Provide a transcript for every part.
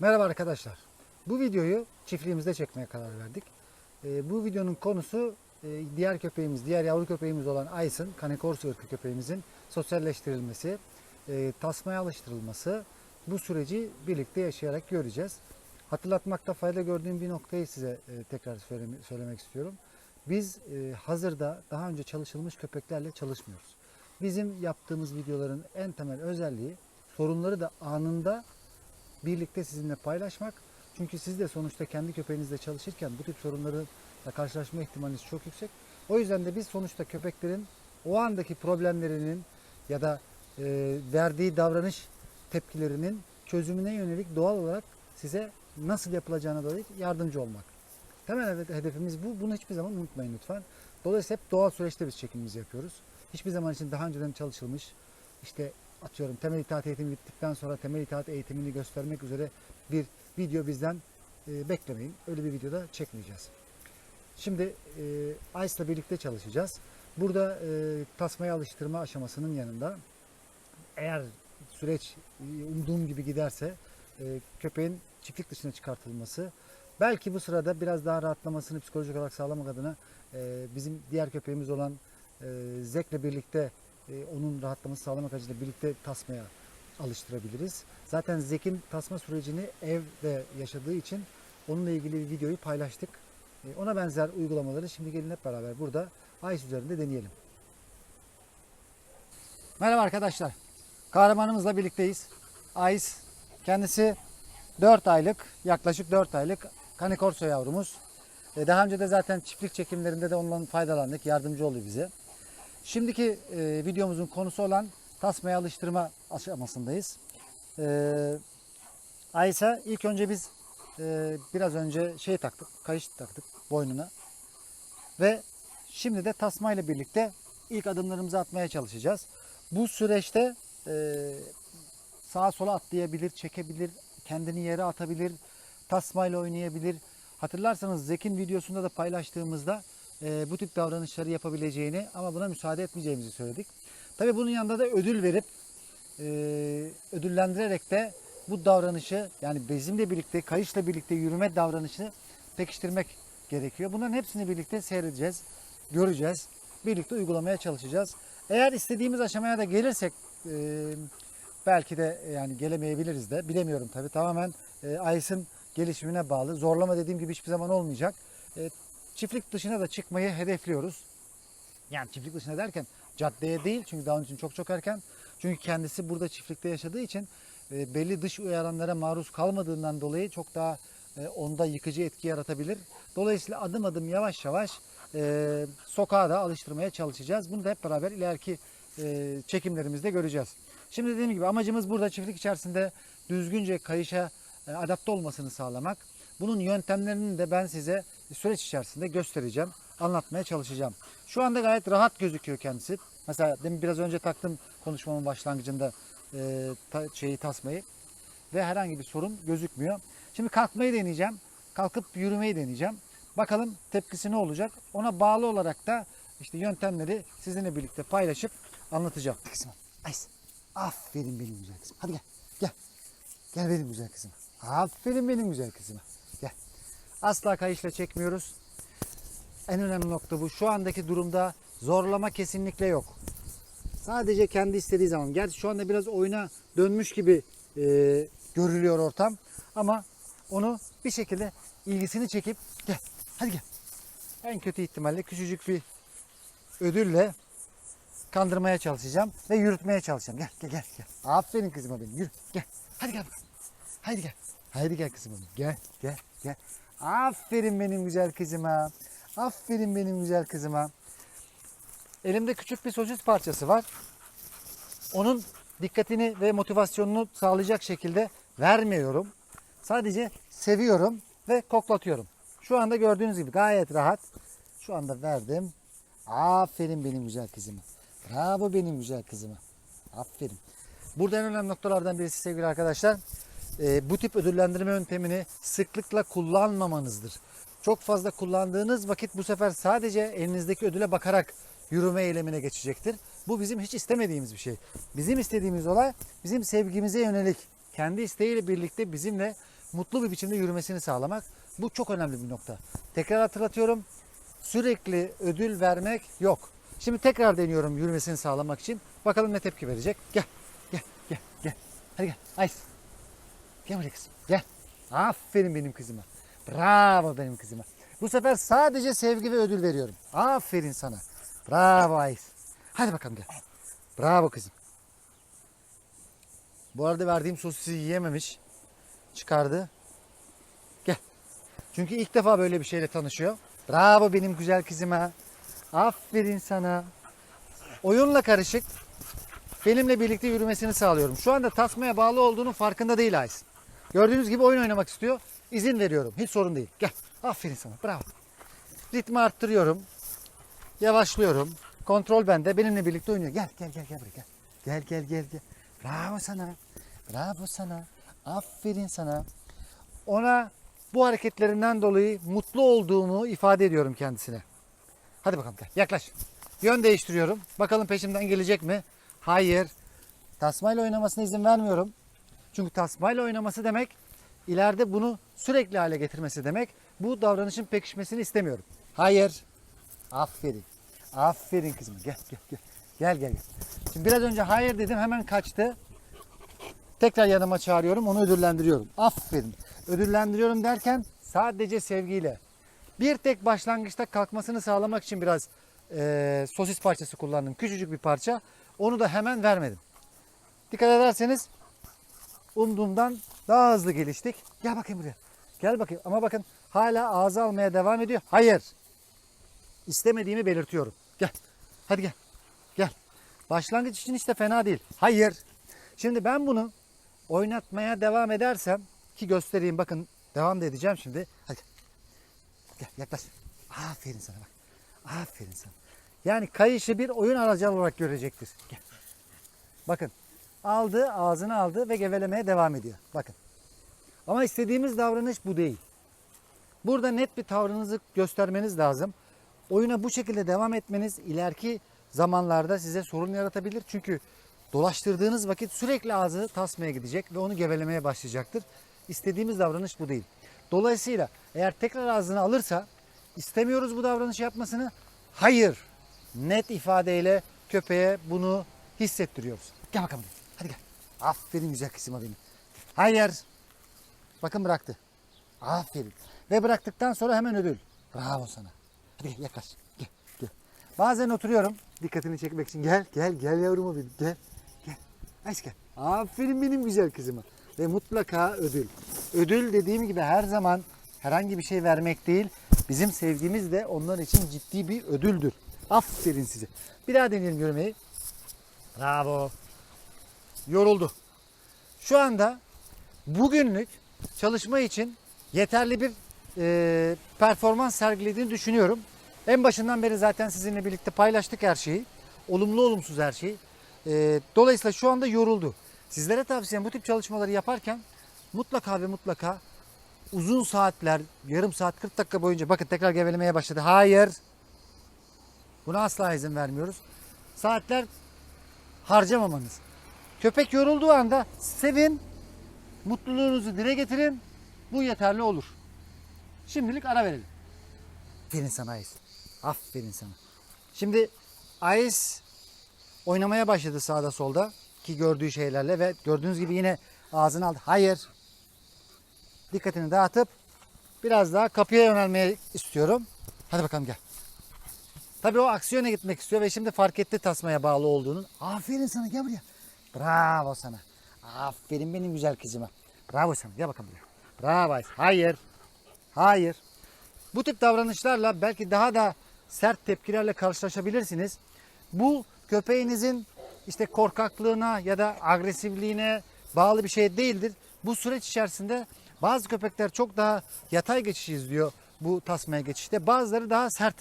Merhaba arkadaşlar. Bu videoyu çiftliğimizde çekmeye karar verdik. Ee, bu videonun konusu e, diğer köpeğimiz, diğer yavru köpeğimiz olan Ice'ın, Canecorso ırkı köpeğimizin sosyalleştirilmesi, e, tasmaya alıştırılması. Bu süreci birlikte yaşayarak göreceğiz. Hatırlatmakta fayda gördüğüm bir noktayı size e, tekrar söyleme- söylemek istiyorum. Biz e, hazırda daha önce çalışılmış köpeklerle çalışmıyoruz. Bizim yaptığımız videoların en temel özelliği sorunları da anında birlikte sizinle paylaşmak. Çünkü siz de sonuçta kendi köpeğinizle çalışırken bu tip sorunlarla karşılaşma ihtimaliniz çok yüksek. O yüzden de biz sonuçta köpeklerin o andaki problemlerinin ya da e, verdiği davranış tepkilerinin çözümüne yönelik doğal olarak size nasıl yapılacağına dair yardımcı olmak. Temel hede- hedefimiz bu. Bunu hiçbir zaman unutmayın lütfen. Dolayısıyla hep doğal süreçte biz çekimimizi yapıyoruz. Hiçbir zaman için daha önceden çalışılmış, işte atıyorum temel itaat eğitimi bittikten sonra temel itaat eğitimini göstermek üzere bir video bizden e, beklemeyin. Öyle bir videoda çekmeyeceğiz. Şimdi e, ICE'la birlikte çalışacağız. Burada e, tasmaya alıştırma aşamasının yanında eğer süreç e, umduğum gibi giderse e, köpeğin çiftlik dışına çıkartılması belki bu sırada biraz daha rahatlamasını psikolojik olarak sağlamak adına e, bizim diğer köpeğimiz olan e, Zek'le birlikte e, onun rahatlaması sağlamak amacıyla birlikte tasmaya alıştırabiliriz. Zaten Zek'in tasma sürecini evde yaşadığı için onunla ilgili bir videoyu paylaştık. E, ona benzer uygulamaları şimdi gelin hep beraber burada Ice üzerinde deneyelim. Merhaba arkadaşlar. Kahramanımızla birlikteyiz. Ice kendisi 4 aylık, yaklaşık 4 aylık Canicorso yavrumuz. E, Daha önce de zaten çiftlik çekimlerinde de ondan faydalandık. Yardımcı oluyor bize. Şimdiki e, videomuzun konusu olan tasmaya alıştırma aşamasındayız. E, Aysa ilk önce biz e, biraz önce şey taktık, kayış taktık boynuna. Ve şimdi de tasmayla birlikte ilk adımlarımızı atmaya çalışacağız. Bu süreçte e, sağa sola atlayabilir, çekebilir, kendini yere atabilir, tasmayla oynayabilir. Hatırlarsanız Zek'in videosunda da paylaştığımızda e, bu tip davranışları yapabileceğini ama buna müsaade etmeyeceğimizi söyledik. Tabii bunun yanında da ödül verip e, ödüllendirerek de bu davranışı yani bizimle birlikte, kayışla birlikte yürüme davranışını pekiştirmek gerekiyor. Bunların hepsini birlikte seyredeceğiz, göreceğiz, birlikte uygulamaya çalışacağız. Eğer istediğimiz aşamaya da gelirsek e, belki de yani gelemeyebiliriz de bilemiyorum tabii tamamen e, Ayıs'ın gelişimine bağlı. Zorlama dediğim gibi hiçbir zaman olmayacak. E, çiftlik dışına da çıkmayı hedefliyoruz. Yani çiftlik dışına derken caddeye değil çünkü daha onun için çok çok erken. Çünkü kendisi burada çiftlikte yaşadığı için e, belli dış uyaranlara maruz kalmadığından dolayı çok daha e, onda yıkıcı etki yaratabilir. Dolayısıyla adım adım yavaş yavaş e, sokağa da alıştırmaya çalışacağız. Bunu da hep beraber ileriki çekimlerimizde göreceğiz. Şimdi dediğim gibi amacımız burada çiftlik içerisinde düzgünce kayışa e, adapte olmasını sağlamak. Bunun yöntemlerini de ben size süreç içerisinde göstereceğim, anlatmaya çalışacağım. Şu anda gayet rahat gözüküyor kendisi. Mesela demin biraz önce taktım konuşmamın başlangıcında e, ta- şeyi tasmayı ve herhangi bir sorun gözükmüyor. Şimdi kalkmayı deneyeceğim. Kalkıp yürümeyi deneyeceğim. Bakalım tepkisi ne olacak? Ona bağlı olarak da işte yöntemleri sizinle birlikte paylaşıp anlatacağım. Kızım, Ayşe. Aferin benim güzel kızım. Hadi gel. Gel. Gel benim güzel kızım. Aferin benim güzel kızıma. Asla kayışla çekmiyoruz. En önemli nokta bu. Şu andaki durumda zorlama kesinlikle yok. Sadece kendi istediği zaman. Gerçi şu anda biraz oyuna dönmüş gibi e, görülüyor ortam. Ama onu bir şekilde ilgisini çekip gel. Hadi gel. En kötü ihtimalle küçücük bir ödülle kandırmaya çalışacağım ve yürütmeye çalışacağım. Gel gel gel. gel. Aferin kızıma benim. Yürü. Gel. Hadi gel. Haydi gel. Haydi gel kızım benim. Gel gel gel. Aferin benim güzel kızıma. Aferin benim güzel kızıma. Elimde küçük bir sosis parçası var. Onun dikkatini ve motivasyonunu sağlayacak şekilde vermiyorum. Sadece seviyorum ve koklatıyorum. Şu anda gördüğünüz gibi gayet rahat. Şu anda verdim. Aferin benim güzel kızıma. Bravo benim güzel kızıma. Aferin. Burada en önemli noktalardan birisi sevgili arkadaşlar. E, bu tip ödüllendirme yöntemini sıklıkla kullanmamanızdır. Çok fazla kullandığınız vakit bu sefer sadece elinizdeki ödüle bakarak yürüme eylemine geçecektir. Bu bizim hiç istemediğimiz bir şey. Bizim istediğimiz olay bizim sevgimize yönelik kendi isteğiyle birlikte bizimle mutlu bir biçimde yürümesini sağlamak. Bu çok önemli bir nokta. Tekrar hatırlatıyorum. Sürekli ödül vermek yok. Şimdi tekrar deniyorum yürümesini sağlamak için. Bakalım ne tepki verecek. Gel. Gel. Gel. Gel. Hadi gel. Ice. Gel kızım. Gel. Aferin benim kızıma. Bravo benim kızıma. Bu sefer sadece sevgi ve ödül veriyorum. Aferin sana. Bravo Ice. Hadi bakalım gel. Bravo kızım. Bu arada verdiğim sosisi yiyememiş. Çıkardı. Gel. Çünkü ilk defa böyle bir şeyle tanışıyor. Bravo benim güzel kızıma. Aferin sana. Oyunla karışık. Benimle birlikte yürümesini sağlıyorum. Şu anda tasmaya bağlı olduğunun farkında değil Ice. Gördüğünüz gibi oyun oynamak istiyor. İzin veriyorum. Hiç sorun değil. Gel. Aferin sana. Bravo. Ritmi arttırıyorum. Yavaşlıyorum. Kontrol bende. Benimle birlikte oynuyor. Gel gel gel gel buraya gel. Gel gel gel. Bravo sana. Bravo sana. Aferin sana. Ona bu hareketlerinden dolayı mutlu olduğumu ifade ediyorum kendisine. Hadi bakalım gel. Yaklaş. Yön değiştiriyorum. Bakalım peşimden gelecek mi? Hayır. Tasmayla oynamasına izin vermiyorum. Çünkü tasmayla oynaması demek ileride bunu sürekli hale getirmesi demek. Bu davranışın pekişmesini istemiyorum. Hayır. Aferin. Aferin kızım. Gel gel gel. Gel gel gel. Şimdi biraz önce hayır dedim hemen kaçtı. Tekrar yanıma çağırıyorum onu ödüllendiriyorum. Aferin. Ödüllendiriyorum derken sadece sevgiyle. Bir tek başlangıçta kalkmasını sağlamak için biraz eee, sosis parçası kullandım. Küçücük bir parça. Onu da hemen vermedim. Dikkat ederseniz umduğumdan daha hızlı geliştik. Gel bakayım buraya. Gel bakayım. Ama bakın hala ağza almaya devam ediyor. Hayır. İstemediğimi belirtiyorum. Gel. Hadi gel. Gel. Başlangıç için işte fena değil. Hayır. Şimdi ben bunu oynatmaya devam edersem ki göstereyim bakın devam da edeceğim şimdi. Hadi. Gel yaklaş. Aferin sana bak. Aferin sana. Yani kayışı bir oyun aracı olarak görecektir. Gel. Bakın aldı ağzını aldı ve gevelemeye devam ediyor. Bakın. Ama istediğimiz davranış bu değil. Burada net bir tavrınızı göstermeniz lazım. Oyuna bu şekilde devam etmeniz ileriki zamanlarda size sorun yaratabilir. Çünkü dolaştırdığınız vakit sürekli ağzı tasmaya gidecek ve onu gevelemeye başlayacaktır. İstediğimiz davranış bu değil. Dolayısıyla eğer tekrar ağzını alırsa istemiyoruz bu davranışı yapmasını. Hayır. Net ifadeyle köpeğe bunu hissettiriyoruz. Gel bakalım. Aferin güzel kızıma benim. Hayır. Bakın bıraktı. Aferin. Ve bıraktıktan sonra hemen ödül. Bravo sana. Hadi yaklaş. Gel, gel. Bazen oturuyorum. Dikkatini çekmek için. Gel, gel, gel yavrum benim. Gel, gel. Aç gel. Aferin benim güzel kızıma. Ve mutlaka ödül. Ödül dediğim gibi her zaman herhangi bir şey vermek değil. Bizim sevgimiz de onlar için ciddi bir ödüldür. Aferin size. Bir daha deneyelim yürümeyi. Bravo. Yoruldu. Şu anda bugünlük çalışma için yeterli bir e, performans sergilediğini düşünüyorum. En başından beri zaten sizinle birlikte paylaştık her şeyi. Olumlu olumsuz her şeyi. E, dolayısıyla şu anda yoruldu. Sizlere tavsiyem bu tip çalışmaları yaparken mutlaka ve mutlaka uzun saatler, yarım saat, 40 dakika boyunca bakın tekrar gevelemeye başladı. Hayır. Buna asla izin vermiyoruz. Saatler harcamamanız. Köpek yorulduğu anda sevin, mutluluğunuzu dile getirin. Bu yeterli olur. Şimdilik ara verelim. Aferin sana Ayis. Aferin sana. Şimdi Ayis oynamaya başladı sağda solda ki gördüğü şeylerle ve gördüğünüz gibi yine ağzını aldı. Hayır. Dikkatini dağıtıp biraz daha kapıya yönelmeye istiyorum. Hadi bakalım gel. Tabii o aksiyona gitmek istiyor ve şimdi fark etti tasmaya bağlı olduğunu. Aferin sana gel buraya. Bravo sana. Aferin benim güzel kızıma. Bravo sana. Gel bakalım buraya. Bravo. Hayır. Hayır. Bu tip davranışlarla belki daha da sert tepkilerle karşılaşabilirsiniz. Bu köpeğinizin işte korkaklığına ya da agresifliğine bağlı bir şey değildir. Bu süreç içerisinde bazı köpekler çok daha yatay geçiş izliyor bu tasmaya geçişte. Bazıları daha sert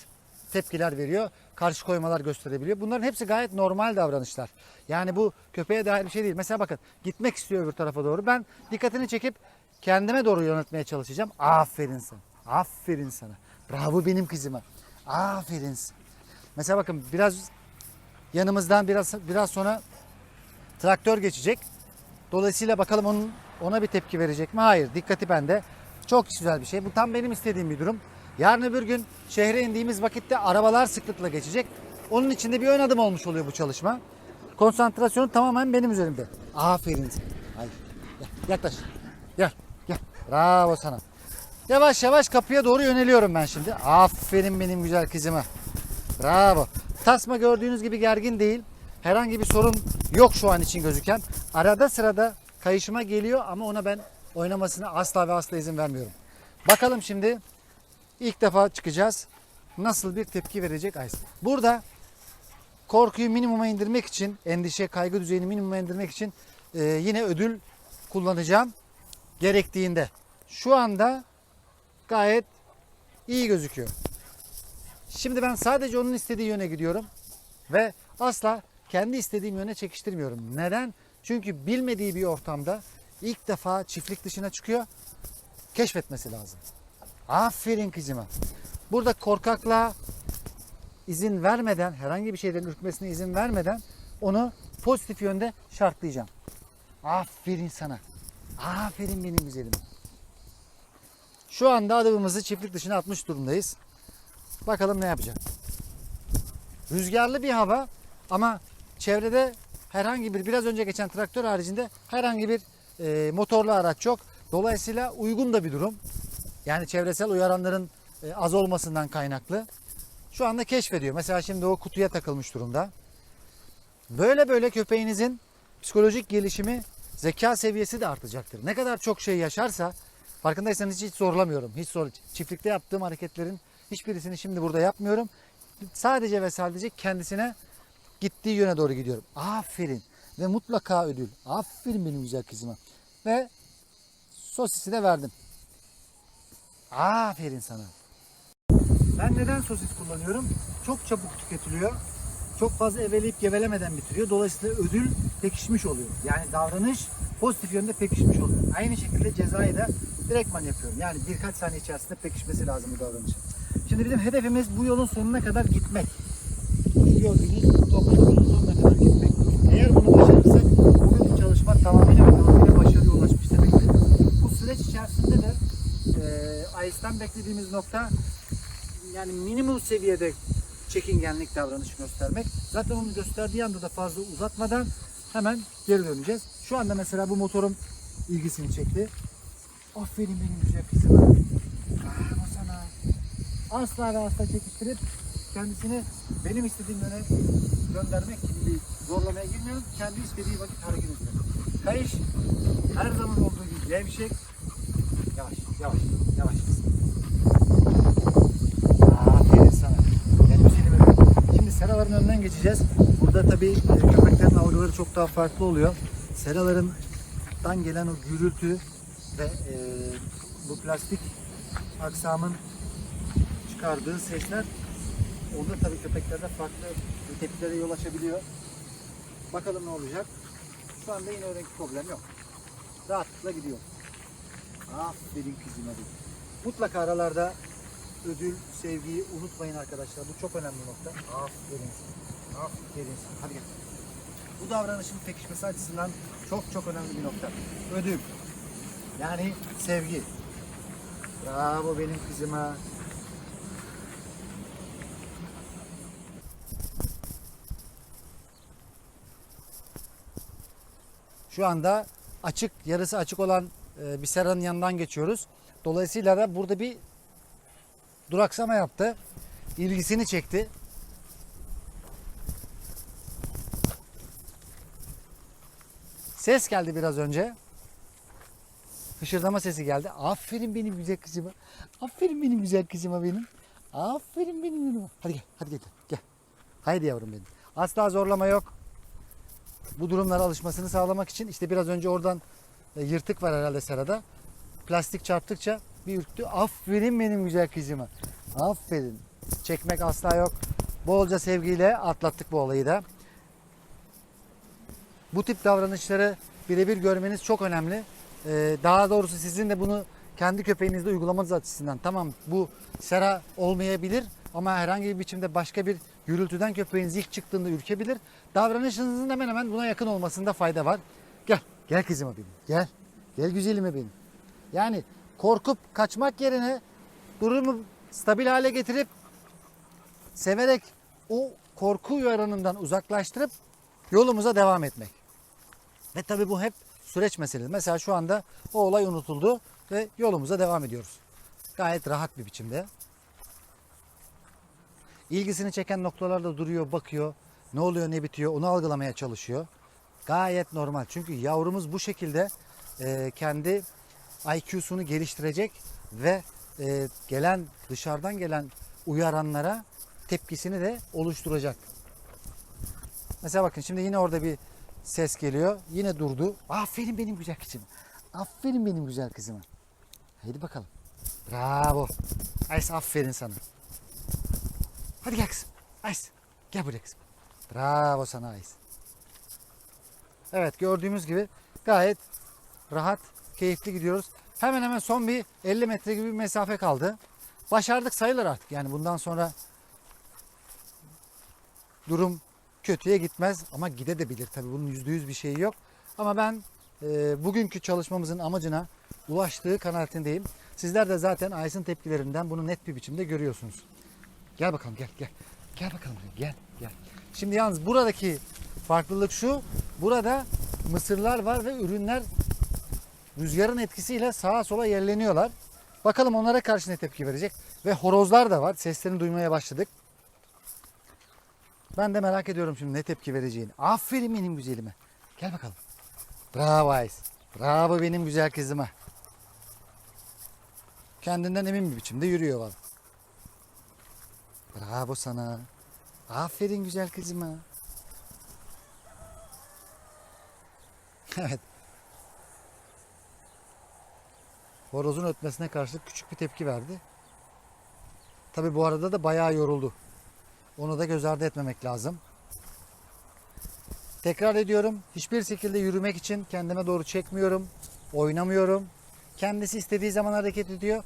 tepkiler veriyor. Karşı koymalar gösterebiliyor. Bunların hepsi gayet normal davranışlar. Yani bu köpeğe dair bir şey değil. Mesela bakın gitmek istiyor öbür tarafa doğru. Ben dikkatini çekip kendime doğru yönetmeye çalışacağım. Aferin sana. Aferin sana. Bravo benim kızıma. Aferin sana. Mesela bakın biraz yanımızdan biraz biraz sonra traktör geçecek. Dolayısıyla bakalım onun Ona bir tepki verecek mi? Hayır. Dikkati bende. Çok güzel bir şey. Bu tam benim istediğim bir durum. Yarın öbür gün şehre indiğimiz vakitte arabalar sıklıkla geçecek. Onun için de bir ön adım olmuş oluyor bu çalışma. Konsantrasyonu tamamen benim üzerimde. Aferin. Hayır. Yaklaş. Gel. Gel. Bravo sana. Yavaş yavaş kapıya doğru yöneliyorum ben şimdi. Aferin benim güzel kızıma. Bravo. Tasma gördüğünüz gibi gergin değil. Herhangi bir sorun yok şu an için gözüken. Arada sırada kayışıma geliyor ama ona ben oynamasına asla ve asla izin vermiyorum. Bakalım şimdi ilk defa çıkacağız. Nasıl bir tepki verecek Ice? Burada korkuyu minimuma indirmek için, endişe, kaygı düzeyini minimuma indirmek için e, yine ödül kullanacağım gerektiğinde. Şu anda gayet iyi gözüküyor. Şimdi ben sadece onun istediği yöne gidiyorum ve asla kendi istediğim yöne çekiştirmiyorum. Neden? Çünkü bilmediği bir ortamda ilk defa çiftlik dışına çıkıyor. Keşfetmesi lazım. Aferin kızıma. Burada korkaklığa izin vermeden, herhangi bir şeyden ürkmesine izin vermeden onu pozitif yönde şartlayacağım. Aferin sana. Aferin benim güzelim. Şu anda adımımızı çiftlik dışına atmış durumdayız. Bakalım ne yapacak. Rüzgarlı bir hava ama çevrede herhangi bir biraz önce geçen traktör haricinde herhangi bir e, motorlu araç yok. Dolayısıyla uygun da bir durum. Yani çevresel uyaranların e, az olmasından kaynaklı. Şu anda keşfediyor. Mesela şimdi o kutuya takılmış durumda. Böyle böyle köpeğinizin psikolojik gelişimi, zeka seviyesi de artacaktır. Ne kadar çok şey yaşarsa farkındaysanız hiç zorlamıyorum. Hiç zor. Çiftlikte yaptığım hareketlerin hiçbirisini şimdi burada yapmıyorum. Sadece ve sadece kendisine gittiği yöne doğru gidiyorum. Aferin. Ve mutlaka ödül. Aferin benim güzel kızıma. Ve sosisi de verdim. Aferin sana. Ben neden sosis kullanıyorum? Çok çabuk tüketiliyor. Çok fazla eveleyip gevelemeden bitiriyor. Dolayısıyla ödül pekişmiş oluyor. Yani davranış pozitif yönde pekişmiş oluyor. Aynı şekilde cezayı da direktman yapıyorum. Yani birkaç saniye içerisinde pekişmesi lazım bu davranışın. Şimdi bizim hedefimiz bu yolun sonuna kadar gitmek. Gördüğünüz toplumun sonuna kadar gitmek. Eğer bunu başarırsak bugün çalışma tamamıyla ve tamamıyla başarıya ulaşmış demektir. Bu süreç içerisinde de beklediğimiz nokta yani minimum seviyede çekingenlik davranış göstermek. Zaten onu gösterdiği anda da fazla uzatmadan hemen geri döneceğiz. Şu anda mesela bu motorum ilgisini çekti. Aferin benim güzel kızıma. Bravo sana. Asla ve asla çekiştirip kendisini benim istediğim yöne göndermek gibi bir zorlamaya girmiyorum. Kendi istediği vakit hareket ediyor. Kayış her zaman olduğu gibi gevşek. Yavaş, yavaş, yavaş kızım. Aferin sana. Benim seni böyle. Şimdi seraların önünden geçeceğiz. Burada tabii e, köpeklerin algıları çok daha farklı oluyor. Seralarından gelen o gürültü ve e, bu plastik aksamın çıkardığı sesler onda tabii köpeklerde farklı tepkilere yol açabiliyor. Bakalım ne olacak. Şu anda yine öyle problem yok. Rahatlıkla gidiyor. Aferin kızım hadi. Mutlaka aralarda ödül, sevgiyi unutmayın arkadaşlar. Bu çok önemli nokta. Aferin. Aferin. Hadi gel. Bu davranışın pekişmesi açısından çok çok önemli bir nokta. Ödül. Yani sevgi. Bravo benim kızıma. Şu anda açık, yarısı açık olan e, bir seranın yanından geçiyoruz. Dolayısıyla da burada bir duraksama yaptı. İlgisini çekti. Ses geldi biraz önce. Hışırdama sesi geldi. Aferin benim güzel kızıma. Aferin benim güzel kızıma benim. Aferin benim benim. Hadi gel, hadi gel. Gel. Haydi yavrum benim. Asla zorlama yok. Bu durumlara alışmasını sağlamak için işte biraz önce oradan e, yırtık var herhalde serada. Plastik çarptıkça bir ürktü. Aferin benim güzel kızıma. Aferin. Çekmek asla yok. Bolca sevgiyle atlattık bu olayı da. Bu tip davranışları birebir görmeniz çok önemli. Ee, daha doğrusu sizin de bunu kendi köpeğinizde uygulamanız açısından. Tamam bu sera olmayabilir ama herhangi bir biçimde başka bir gürültüden köpeğiniz ilk çıktığında ürkebilir. Davranışınızın hemen hemen buna yakın olmasında fayda var. Gel, gel kızım benim, gel. Gel güzelime benim. Yani korkup kaçmak yerine durumu stabil hale getirip severek o korku yaranından uzaklaştırıp yolumuza devam etmek. Ve tabii bu hep süreç meselesi. Mesela şu anda o olay unutuldu ve yolumuza devam ediyoruz. Gayet rahat bir biçimde. İlgisini çeken noktalarda duruyor, bakıyor. Ne oluyor, ne bitiyor onu algılamaya çalışıyor. Gayet normal. Çünkü yavrumuz bu şekilde e, kendi IQ'sunu geliştirecek ve e, gelen dışarıdan gelen uyaranlara tepkisini de oluşturacak. Mesela bakın şimdi yine orada bir ses geliyor. Yine durdu. Aferin benim güzel kızım. Aferin benim güzel kızıma. Haydi bakalım. Bravo. Ice aferin sana. Hadi gel kızım. Ice. Gel buraya kızım. Bravo sana Ice. Evet gördüğümüz gibi gayet rahat, keyifli gidiyoruz. Hemen hemen son bir 50 metre gibi bir mesafe kaldı. Başardık sayılır artık. Yani bundan sonra durum kötüye gitmez ama gidebilir. Tabii bunun %100 bir şeyi yok. Ama ben e, bugünkü çalışmamızın amacına ulaştığı kanaatindeyim. Sizler de zaten Aysin tepkilerinden bunu net bir biçimde görüyorsunuz. Gel bakalım gel gel. Gel bakalım gel gel. Şimdi yalnız buradaki farklılık şu. Burada mısırlar var ve ürünler rüzgarın etkisiyle sağa sola yerleniyorlar. Bakalım onlara karşı ne tepki verecek. Ve horozlar da var. Seslerini duymaya başladık. Ben de merak ediyorum şimdi ne tepki vereceğini. Aferin benim güzelime. Gel bakalım. Bravo Ayz. Bravo benim güzel kızıma. Kendinden emin bir biçimde yürüyor valla. Bravo sana. Aferin güzel kızıma. Evet. Horozun ötmesine karşılık küçük bir tepki verdi. Tabi bu arada da bayağı yoruldu. Onu da göz ardı etmemek lazım. Tekrar ediyorum. Hiçbir şekilde yürümek için kendime doğru çekmiyorum. Oynamıyorum. Kendisi istediği zaman hareket ediyor.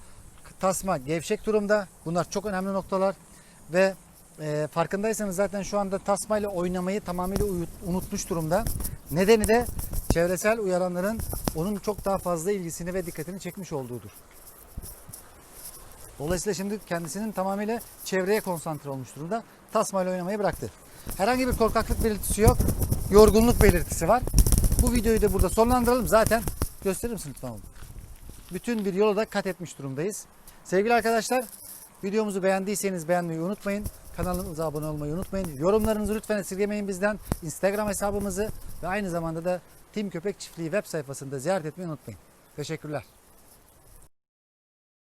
Tasma gevşek durumda. Bunlar çok önemli noktalar. Ve e, farkındaysanız zaten şu anda tasmayla oynamayı tamamıyla unutmuş durumda. Nedeni de çevresel uyaranların onun çok daha fazla ilgisini ve dikkatini çekmiş olduğudur. Dolayısıyla şimdi kendisinin tamamıyla çevreye konsantre olmuş durumda. Tasmayla oynamayı bıraktı. Herhangi bir korkaklık belirtisi yok. Yorgunluk belirtisi var. Bu videoyu da burada sonlandıralım. Zaten gösterir misin lütfen oğlum? Bütün bir yolu da kat etmiş durumdayız. Sevgili arkadaşlar videomuzu beğendiyseniz beğenmeyi unutmayın. Kanalımıza abone olmayı unutmayın. Yorumlarınızı lütfen esirgemeyin bizden. Instagram hesabımızı ve aynı zamanda da Tim Köpek Çiftliği web sayfasında ziyaret etmeyi unutmayın. Teşekkürler.